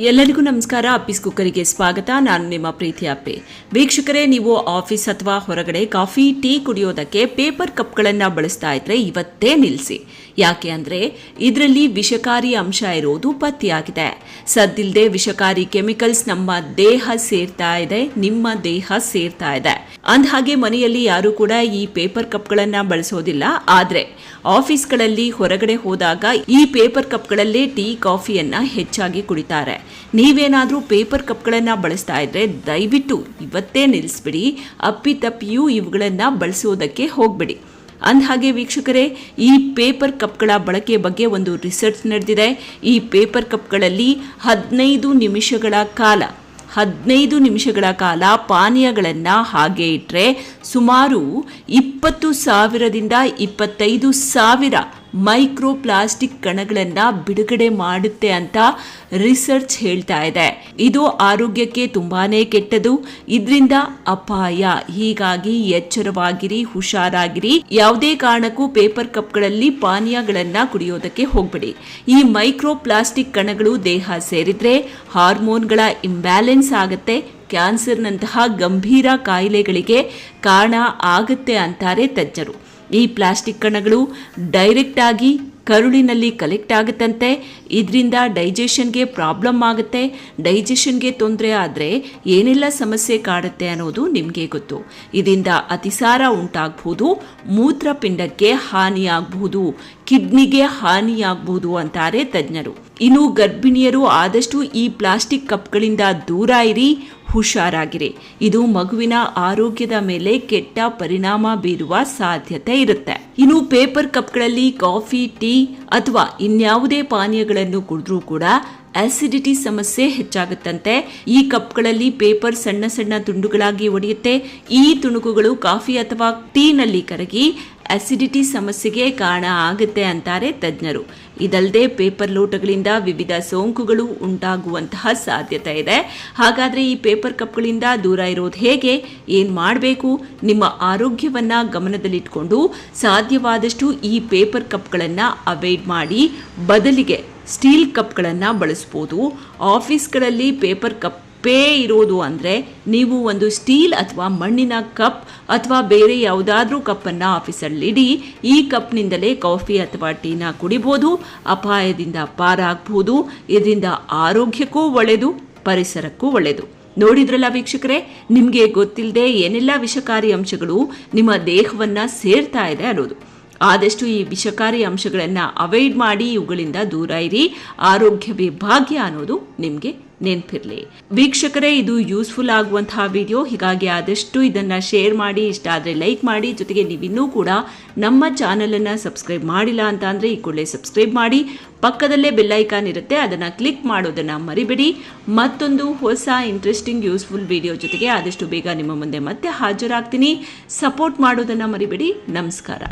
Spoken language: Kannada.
ಎಲ್ಲರಿಗೂ ನಮಸ್ಕಾರ. ಅಪ್ಪಿಸ್ ಕುಕ್ಕರಿಗೆ ಸ್ವಾಗತ. ನಾನು ನಿಮ್ಮ ಪ್ರೀತಿ ಅಪ್ಪೆ. ವೀಕ್ಷಕರೇ, ನೀವು ಆಫೀಸ್ ಅಥವಾ ಹೊರಗಡೆ ಕಾಫಿ, ಟೀ ಕುಡಿಯೋದಕ್ಕೆ ಪೇಪರ್ ಕಪ್ಗಳನ್ನು ಬಳಸ್ತಾ ಇದ್ರೆ ಇವತ್ತೇ ನಿಲ್ಲಿಸಿ ಯಾಕೆ ಅಂದರೆ, ಇದರಲ್ಲಿ ವಿಷಕಾರಿ ಅಂಶ ಇರೋದು ಪತ್ತೆಯಾಗಿದೆ. ಸದ್ದಿಲ್ಲದೆ ವಿಷಕಾರಿ ಕೆಮಿಕಲ್ಸ್ ನಮ್ಮ ದೇಹ ಸೇರ್ತಾ ಇದೆ, ನಿಮ್ಮ ದೇಹ ಸೇರ್ತಾ ಇದೆ. ಅಂದಹಾಗೆ ಮನೆಯಲ್ಲಿ ಯಾರು ಕೂಡ ಈ ಪೇಪರ್ ಕಪ್ಗಳನ್ನು ಬಳಸೋದಿಲ್ಲ. ಆದರೆ, ಆಫೀಸ್ಗಳಲ್ಲಿ ಹೊರಗಡೆ ಹೋದಾಗ ಈ ಪೇಪರ್ ಕಪ್ಗಳಲ್ಲೇ ಟೀ, ಕಾಫಿಯನ್ನು ಹೆಚ್ಚಾಗಿ ಕುಡಿತಾರೆ. ನೀವೇನಾದರೂ ಪೇಪರ್ ಕಪ್ಗಳನ್ನು ಬಳಸ್ತಾ ಇದ್ದರೆ ದಯವಿಟ್ಟು ಇವತ್ತೇ ನಿಲ್ಲಿಸ್ಬಿಡಿ. ಅಪ್ಪಿತಪ್ಪಿಯೂ ಇವುಗಳನ್ನು ಬಳಸೋದಕ್ಕೆ ಹೋಗಬೇಡಿ. ಅಂದಹಾಗೆ ವೀಕ್ಷಕರೇ, ಈ ಪೇಪರ್ ಕಪ್ಗಳ ಬಳಕೆ ಬಗ್ಗೆ ಒಂದು ರಿಸರ್ಚ್ ನಡೆದಿದೆ. ಈ ಪೇಪರ್ ಕಪ್ಗಳಲ್ಲಿ ಹದಿನೈದು ನಿಮಿಷಗಳ ಕಾಲ, ಹದಿನೈದು ನಿಮಿಷಗಳ ಕಾಲ ಪಾನೀಯಗಳನ್ನು ಹಾಗೆ ಇಟ್ಟರೆ ಸುಮಾರು ಇಪ್ಪತ್ತು ಸಾವಿರದಿಂದ ಇಪ್ಪತ್ತೈದು ಸಾವಿರ ಮೈಕ್ರೋ ಪ್ಲಾಸ್ಟಿಕ್ ಕಣಗಳನ್ನು ಬಿಡುಗಡೆ ಮಾಡುತ್ತೆ ಅಂತ ರಿಸರ್ಚ್ ಹೇಳ್ತಾ ಇದೆ. ಇದು ಆರೋಗ್ಯಕ್ಕೆ ತುಂಬಾನೇ ಕೆಟ್ಟದು. ಇದರಿಂದ ಅಪಾಯ. ಹೀಗಾಗಿ ಎಚ್ಚರವಾಗಿರಿ, ಹುಷಾರಾಗಿರಿ. ಯಾವುದೇ ಕಾರಣಕ್ಕೂ ಪೇಪರ್ ಕಪ್ಗಳಲ್ಲಿ ಪಾನೀಯಗಳನ್ನ ಕುಡಿಯೋದಕ್ಕೆ ಹೋಗ್ಬೇಡಿ. ಈ ಮೈಕ್ರೋ ಪ್ಲಾಸ್ಟಿಕ್ ಕಣಗಳು ದೇಹ ಸೇರಿದ್ರೆ ಹಾರ್ಮೋನ್ಗಳ ಇಂಬ್ಯಾಲೆನ್ಸ್ ಆಗುತ್ತೆ. ಕ್ಯಾನ್ಸರ್ನಂತಹ ಗಂಭೀರ ಕಾಯಿಲೆಗಳಿಗೆ ಕಾರಣ ಆಗುತ್ತೆ ಅಂತಾರೆ ತಜ್ಜರು ಈ ಪ್ಲಾಸ್ಟಿಕ್ ಕಣಗಳು ಡೈರೆಕ್ಟ್ ಆಗಿ ಕರುಳಿನಲ್ಲಿ ಕಲೆಕ್ಟ್ ಆಗುತ್ತಂತೆ. ಇದರಿಂದ ಡೈಜೆಷನ್ಗೆ ಪ್ರಾಬ್ಲಮ್ ಆಗುತ್ತೆ. ಡೈಜೆಷನ್ಗೆ ತೊಂದರೆ ಆದರೆ ಏನೆಲ್ಲ ಸಮಸ್ಯೆ ಕಾಡುತ್ತೆ ಅನ್ನೋದು ನಿಮಗೆ ಗೊತ್ತು. ಇದರಿಂದ ಅತಿಸಾರ ಉಂಟಾಗಬಹುದು ಮೂತ್ರಪಿಂಡಕ್ಕೆ ಹಾನಿಯಾಗಬಹುದು ಕಿಡ್ನಿಗೆ ಹಾನಿಯಾಗಬಹುದು ಅಂತಾರೆ ತಜ್ಞರು. ಇನ್ನು ಗರ್ಭಿಣಿಯರು ಆದಷ್ಟು ಈ ಪ್ಲಾಸ್ಟಿಕ್ ಕಪ್ಗಳಿಂದ ದೂರ ಇರಿ, ಹುಷಾರಾಗಿರಿ. ಇದು ಮಗುವಿನ ಆರೋಗ್ಯದ ಮೇಲೆ ಕೆಟ್ಟ ಪರಿಣಾಮ ಬೀರುವ ಸಾಧ್ಯತೆ ಇರುತ್ತೆ. ಇನ್ನು ಪೇಪರ್ ಕಪ್ಗಳಲ್ಲಿ ಕಾಫಿ, ಟೀ ಅಥವಾ ಇನ್ಯಾವುದೇ ಪಾನೀಯಗಳನ್ನು ಕುಡಿದ್ರೂ ಕೂಡ ಆಸಿಡಿಟಿ ಸಮಸ್ಯೆ ಹೆಚ್ಚಾಗುತ್ತಂತೆ. ಈ ಕಪ್ಗಳಲ್ಲಿ ಪೇಪರ್ ಸಣ್ಣ ಸಣ್ಣ ತುಂಡುಗಳಾಗಿ ಒಡೆಯುತ್ತೆ. ಈ ತುಣುಕುಗಳು ಕಾಫಿ ಅಥವಾ ಟೀನಲ್ಲಿ ಕರಗಿ ಅಸಿಡಿಟಿ ಸಮಸ್ಯೆಗೆ ಕಾರಣ ಆಗುತ್ತೆ ಅಂತಾರೆ ತಜ್ಞರು. ಇದಲ್ಲದೆ ಪೇಪರ್ ಲೋಟಗಳಿಂದ ವಿವಿಧ ಸೋಂಕುಗಳು ಉಂಟಾಗುವಂತಹ ಸಾಧ್ಯತೆ ಇದೆ. ಹಾಗಾದರೆ ಈ ಪೇಪರ್ ಕಪ್ಗಳಿಂದ ದೂರ ಇರೋದು ಹೇಗೆ? ಏನು ಮಾಡಬೇಕು? ನಿಮ್ಮ ಆರೋಗ್ಯವನ್ನ ಗಮನದಲ್ಲಿಟ್ಕೊಂಡು ಸಾಧ್ಯವಾದಷ್ಟು ಈ ಪೇಪರ್ ಕಪ್ಗಳನ್ನು ಅವಾಯ್ಡ್ ಮಾಡಿ ಬದಲಿಗೆ ಸ್ಟೀಲ್ ಕಪ್ಗಳನ್ನು ಬಳಸ್ಬೋದು. ಆಫೀಸ್ಗಳಲ್ಲಿ ಪೇಪರ್ ಕಪ್ ಪೇ ಇರೋದು ಅಂದರೆ ನೀವು ಒಂದು ಸ್ಟೀಲ್ ಅಥವಾ ಮಣ್ಣಿನ ಕಪ್ ಅಥವಾ ಬೇರೆ ಯಾವುದಾದ್ರೂ ಕಪ್ಪನ್ನು ಆಫೀಸಲ್ಲಿ ಇಡಿ, ಈ ಕಪ್ನಿಂದಲೇ ಕಾಫಿ ಅಥವಾ ಟೀನ ಕುಡಿಬೋದು. ಅಪಾಯದಿಂದ ಪಾರಾಗಬಹುದು ಇದರಿಂದ ಆರೋಗ್ಯಕ್ಕೂ ಒಳ್ಳೆಯದು, ಪರಿಸರಕ್ಕೂ ಒಳ್ಳೆಯದು. ನೋಡಿದ್ರಲ್ಲ ವೀಕ್ಷಕರೇ, ನಿಮಗೆ ಗೊತ್ತಿಲ್ಲದೆ ಏನೆಲ್ಲ ವಿಷಕಾರಿ ಅಂಶಗಳು ನಿಮ್ಮ ದೇಹವನ್ನು ಸೇರ್ತಾ ಇದೆ ಅನ್ನೋದು. ಆದಷ್ಟು ಈ ವಿಷಕಾರಿ ಅಂಶಗಳನ್ನು ಅವಾಯ್ಡ್ ಮಾಡಿ ಇವುಗಳಿಂದ ದೂರ ಇರಿ. ಆರೋಗ್ಯ ವಿಭಾಗ್ಯ ಅನ್ನೋದು ನಿಮಗೆ ನೆನಪಿರಲಿ. ವೀಕ್ಷಕರೇ, ಇದು ಯೂಸ್ಫುಲ್ ಆಗುವಂತಹ ವಿಡಿಯೋ ಹೀಗಾಗಿ ಆದಷ್ಟು ಇದನ್ನು ಶೇರ್ ಮಾಡಿ, ಇಷ್ಟ ಆದರೆ ಲೈಕ್ ಮಾಡಿ. ಜೊತೆಗೆ ನೀವಿನ್ನೂ ಕೂಡ ನಮ್ಮ ಚಾನಲನ್ನು ಸಬ್ಸ್ಕ್ರೈಬ್ ಮಾಡಿಲ್ಲ ಅಂತ ಅಂದರೆ ಈ ಕೂಡಲೇ ಸಬ್ಸ್ಕ್ರೈಬ್ ಮಾಡಿ. ಪಕ್ಕದಲ್ಲೇ ಬೆಲ್ಲೈಕಾನ್ ಇರುತ್ತೆ, ಅದನ್ನು ಕ್ಲಿಕ್ ಮಾಡೋದನ್ನು ಮರಿಬೇಡಿ. ಮತ್ತೊಂದು ಹೊಸ ಇಂಟ್ರೆಸ್ಟಿಂಗ್ ಯೂಸ್ಫುಲ್ ವಿಡಿಯೋ ಜೊತೆಗೆ ಆದಷ್ಟು ಬೇಗ ನಿಮ್ಮ ಮುಂದೆ ಮತ್ತೆ ಹಾಜರಾಗ್ತೀನಿ. ಸಪೋರ್ಟ್ ಮಾಡೋದನ್ನು ಮರಿಬೇಡಿ. ನಮಸ್ಕಾರ.